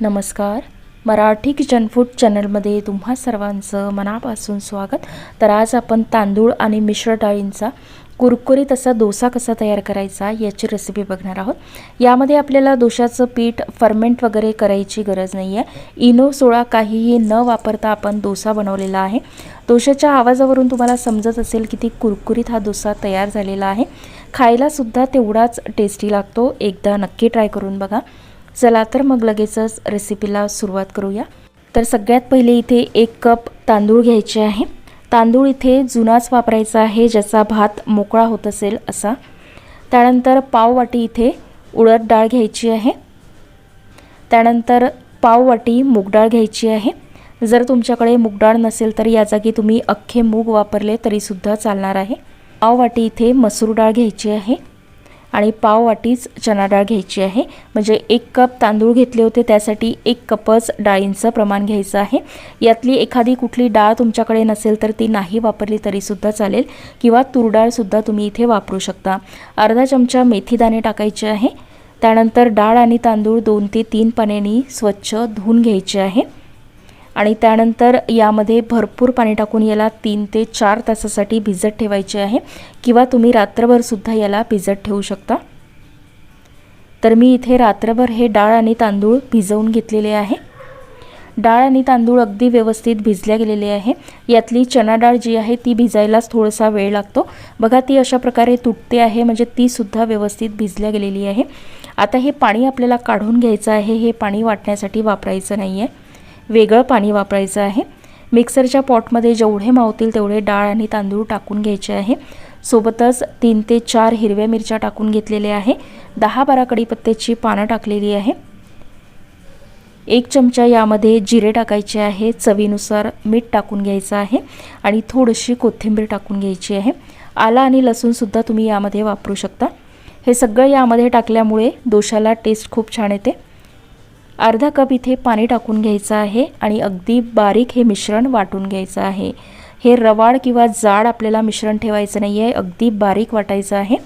नमस्कार. Marathi kitchen food चॅनलमध्ये तुम्हा सर्वांचं मनापासून स्वागत. तर आज आपण तांदूळ आणि मिश्र डाळींचा कुरकुरीत असा डोसा कसा तयार करायचा याची रेसिपी बघणार आहोत. यामध्ये आपल्याला डोशाचं पीठ फर्मेंट वगैरे करायची गरज नाही आहे इनो सोळा काहीही न वापरता आपण डोसा बनवलेला आहे. डोशाच्या आवाजावरून तुम्हाला समजत असेल की ती कुरकुरीत हा डोसा तयार झालेला आहे. खायलासुद्धा तेवढाच टेस्टी लागतो. एकदा नक्की ट्राय करून बघा. चला तर मग लगेचच रेसिपीला सुरुवात करूया. तर सगळ्यात पहिले इथे एक कप तांदूळ घ्यायचे आहे. तांदूळ इथे जुनाच वापरायचा आहे ज्याचा भात मोकळा होत असेल असा. त्यानंतर पाववाटी इथे उडद डाळ घ्यायची आहे. त्यानंतर पाववाटी मूगडाळ घ्यायची आहे. जर तुमच्याकडे मूगडाळ नसेल तर या जागी तुम्ही अख्खे मूग वापरले तरीसुद्धा चालणार आहे. पाववाटी इथे मसूर डाळ घ्यायची आहे. आणि पाव वाटीच चना डाळ घ्यायची आहे. म्हणजे एक कप तांदूळ घेतले होते त्यासाठी एक कपच डाळींचं प्रमाण घ्यायचं आहे. यातली एखादी कुठली डाळ तुमच्याकडे नसेल तर ती नाही वापरली तरीसुद्धा चालेल. किंवा तुरडाळसुद्धा तुम्ही इथे वापरू शकता. अर्धा चमचा मेथीदाणे टाकायचे आहे. त्यानंतर डाळ आणि तांदूळ दोन ते तीन पाण्याने स्वच्छ धुवून घ्यायचे आहे. आणि त्यानंतर यामध्ये भरपूर पाणी टाकून याला तीन ते चार तासासाठी भिजत ठेवायचे आहे. किंवा तुम्ही रात्रभरसुद्धा याला भिजत ठेवू शकता. तर मी इथे रात्रभर हे डाळ आणि तांदूळ भिजवून घेतलेले आहे. डाळ आणि तांदूळ अगदी व्यवस्थित भिजल्या गेलेले आहे. यातली चना डाळ जी आहे ती भिजायलाच थोडासा वेळ लागतो. बघा ती अशा प्रकारे तुटते आहे म्हणजे तीसुद्धा व्यवस्थित भिजल्या गेलेली आहे. आता हे पाणी आपल्याला काढून घ्यायचं आहे हे पाणी वाटण्यासाठी वापरायचं नाही आहे वेगळं पाणी वापरायचं आहे. मिक्सरच्या पॉटमध्ये जेवढे मावतील तेवढे डाळ आणि तांदूळ टाकून घ्यायचे आहे. सोबतच तीन ते चार हिरव्या मिरच्या टाकून घेतलेल्या आहे. दहा बारा कडीपत्त्याची पानं टाकलेली आहे. एक चमचा यामध्ये जिरे टाकायचे आहे. चवीनुसार मीठ टाकून घ्यायचं आहे आणि थोडीशी कोथिंबीर टाकून घ्यायची आहे. आला आणि लसूणसुद्धा तुम्ही यामध्ये वापरू शकता. हे सगळं यामध्ये टाकल्यामुळे दोशाला टेस्ट खूप छान येते. अर्धा कप इथे पाणी टाकून घ्यायचं आहे आणि अगदी बारीक हे मिश्रण वाटून घ्यायचं आहे. हे रवाड किंवा जाड आपल्याला मिश्रण ठेवायचं नाही आहे अगदी बारीक वाटायचं आहे.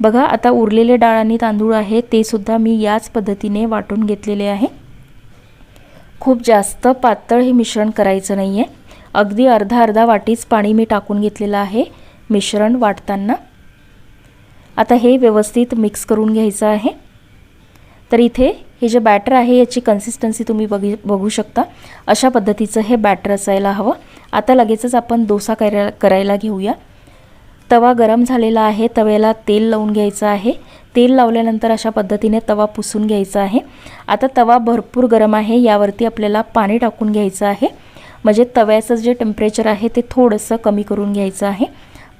बघा आता उरलेले डाळ आणि तांदूळ आहे ते सुद्धा मी याच पद्धतीने वाटून घेतलेले आहे. खूप जास्त पातळ हे मिश्रण करायचं नाही आहे अगदी अर्धा अर्धा वाटीच पाणी मी टाकून घेतलेलं आहे मिश्रण वाटताना. आता हे व्यवस्थित मिक्स करून घ्यायचं आहे. तर इथे हे जे बॅटर आहे याची कन्सिस्टन्सी तुम्ही बघी बघू शकता. अशा पद्धतीचं हे बॅटर असायला हवं. आता लगेचच आपण डोसा करायला करायला घेऊया. तवा गरम झालेला आहे. तव्याला तेल लावून घ्यायचं आहे. तेल लावल्यानंतर अशा पद्धतीने तवा पुसून घ्यायचा आहे. आता तवा भरपूर गरम आहे. यावरती आपल्याला पाणी टाकून घ्यायचं आहे. म्हणजे तव्याचं जे टेम्परेचर आहे ते थोडंसं कमी करून घ्यायचं आहे.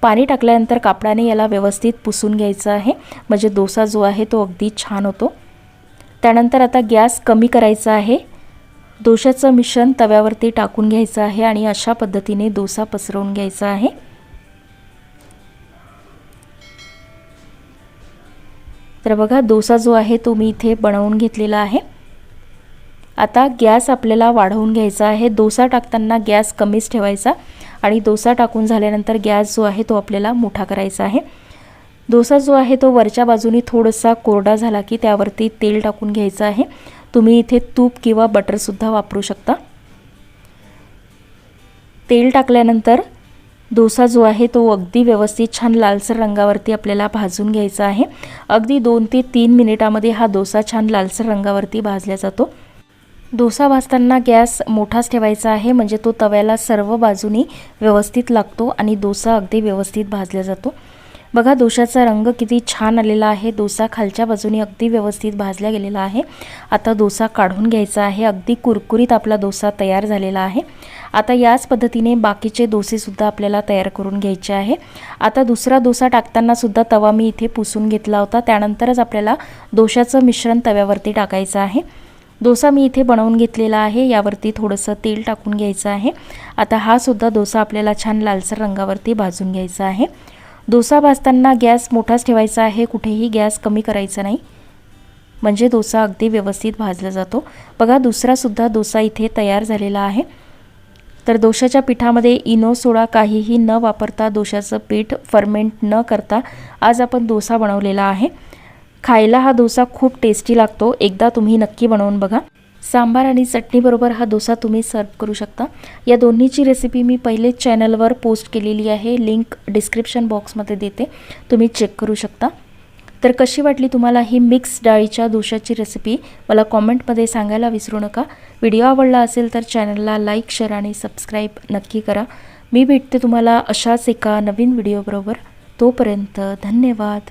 पाणी टाकल्यानंतर कापडाने याला व्यवस्थित पुसून घ्यायचं आहे. म्हणजे डोसा जो आहे तो अगदी छान होतो. त्यानंतर आता गॅस कमी करायचा आहे. दोशाचं मिश्रण तव्यावरती टाकून घ्यायचं आहे आणि अशा पद्धतीने डोसा पसरवून घ्यायचा आहे. तर बघा डोसा जो आहे तो मी इथे बनवून घेतलेला आहे. आता गॅस आपल्याला वाढवून घ्यायचा आहे. डोसा टाकताना गॅस कमीच ठेवायचा आणि डोसा टाकून झाल्यानंतर गॅस जो आहे तो आपल्याला मोठा करायचा आहे. डोसा जो आहे तो वरच्या बाजूनी थोडासा कोरडा झाला की त्यावरती तेल टाकून घ्यायचं आहे. तुम्ही इथे तूप किंवा बटरसुद्धा वापरू शकता. तेल टाकल्यानंतर डोसा जो आहे तो अगदी व्यवस्थित छान लालसर रंगावरती आपल्याला भाजून घ्यायचा आहे. अगदी दोन ते तीन मिनिटामध्ये हा डोसा छान लालसर रंगावरती भाजला जातो. डोसा भाजताना गॅस मोठाच ठेवायचा आहे म्हणजे तो तव्याला सर्व बाजूनी व्यवस्थित लागतो आणि डोसा अगदी व्यवस्थित भाजला जातो. बघा डोशाचा रंग किती छान आलेला आहे. डोसा खालच्या बाजूने अगदी व्यवस्थित भाजला गेलेला आहे. आता डोसा काढून घ्यायचा आहे. अगदी कुरकुरीत आपला डोसा तयार झालेला आहे. आता याच पद्धतीने बाकीचे डोसेसुद्धा आपल्याला तयार करून घ्यायचे आहे. आता दुसरा डोसा टाकतानासुद्धा तवा मी इथे पुसून घेतला होता. त्यानंतरच आपल्याला डोशाचं मिश्रण तव्यावरती टाकायचं आहे. डोसा मी इथे बनवून घेतलेला आहे. यावरती थोडंसं तेल टाकून घ्यायचं आहे. आता हा सुद्धा डोसा आपल्याला छान लालसर रंगावरती भाजून घ्यायचा आहे. डोसा भाजताना गॅस मोठाच ठेवायचा आहे कुठेही गॅस कमी करायचा नाही. म्हणजे डोसा अगदी व्यवस्थित भाजला जातो. बघा दुसरासुद्धा डोसा इथे तयार झालेला आहे. तर दोशाच्या पिठामध्ये इनो सोडा काहीही न वापरता दोशाचं पीठ फर्मेंट न करता आज आपण डोसा बनवलेला आहे. खायला हा डोसा खूप टेस्टी लागतो. एकदा तुम्ही नक्की बनवून बघा. सांबार आणि चटणीबरोबर हा डोसा तुम्ही सर्व करू शकता. या दोन्हीची रेसिपी मी पहिले चॅनलवर पोस्ट केलेली आहे. लिंक डिस्क्रिप्शन बॉक्समध्ये देते. तुम्ही चेक करू शकता. तर कशी वाटली तुम्हाला ही मिक्स डाळीच्या दोशाची रेसिपी मला कॉमेंटमध्ये सांगायला विसरू नका. व्हिडिओ आवडला असेल तर चॅनलला लाईक शेअर आणि सबस्क्राईब नक्की करा. मी भेटते तुम्हाला अशाच एका नवीन व्हिडिओबरोबर तोपर्यंत धन्यवाद.